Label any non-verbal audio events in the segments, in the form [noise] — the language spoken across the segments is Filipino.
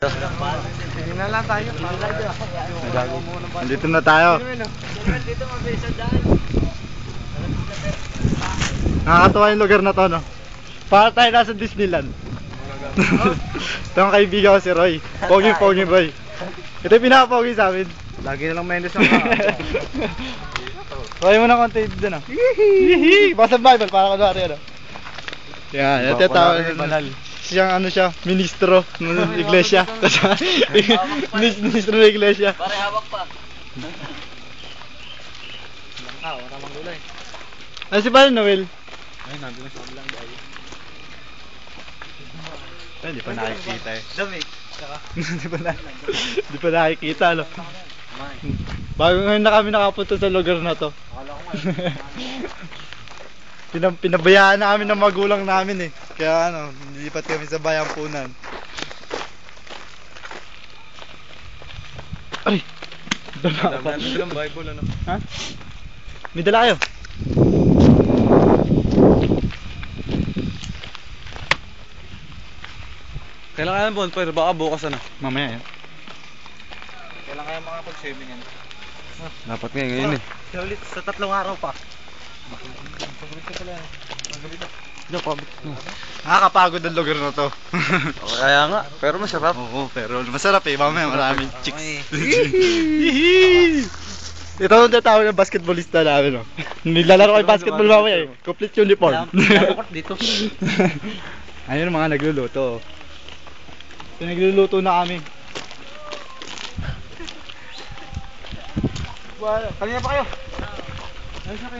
Hindi na lang tayo. Nandito na tayo. Nakakatawa yung lugar na to, no? Para tayo nasa Disneyland. [laughs] Ito ang kaibigan ko si Roy. Pogi Pogi Roy. Ito yung pinaka-pogi sa amin. Lagi na lang minus ang Roy mo na konti dun, ah. Hihi! Basta Bible, para kunwari, ano? Yan, ito yung tao. Banal. Siyang ano siya, ministro ng iglesia. Minis- ministro ng iglesia. Pare hawak pa. Ah, wala mang gulay. Ano si Pare Noel? Ay, nandun na sa kabilang dahil. Ay, di pa nakikita eh. Dami. [laughs] di pa na, di pa nakikita, no? Bago ngayon na kami nakapunta sa lugar na to. Akala ko nga. [laughs] Pinab pinabayaan na kami ng magulang namin eh. Kaya ano, nilipat kami sa bayang punan. Ay! Dala pa. ng Bible ano. Ha? May dala kayo? Kailan kaya bonfire? Baka bukas ano. Mamaya yan. Kailan kaya makapag-swimming yan? Dapat nga ngayon eh. Sa ulit, sa tatlong araw pa. Magalit ka pala. Magalit Nakakapagod ang lugar na to. [laughs] Kaya nga, pero masarap. Oo, pero masarap eh. Mamaya maraming chicks. [laughs] Ito ang tatawag ng basketballista namin, no? Nilalaro kayo basketball mamaya eh. Complete uniform. dito. [laughs] Ayun mga nagluluto. So, nagluluto na kami. Kanina pa kayo.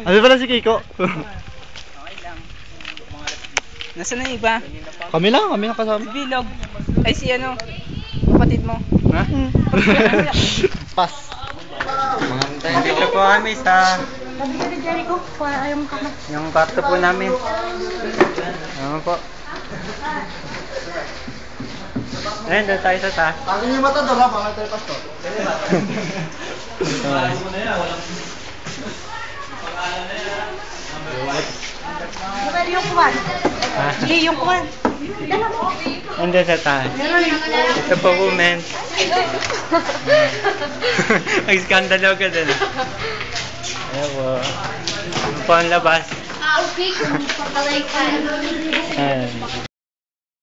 Ano pala si Kiko? Nasaan na yung iba? kami lang, kami lang Si kasama. Bilog. Ay si ano? Kapatid mo. Ha? [laughs] Pas. Dito po kami sa Jericho, para ayaw mo kamat. yung kwarto po namin. Ano po? Ayun, doon tayo sa taas. Pagin [laughs] yung mata doon ha, mga tayo pasto. Pwede yung kuwan. Hindi yung mo. Andun sa taas. Ito po po, men. [laughs] Nag-skandalo ka din. Ayan po. Ang labas? Ah, okay. Kung pakalay ka. Ayan.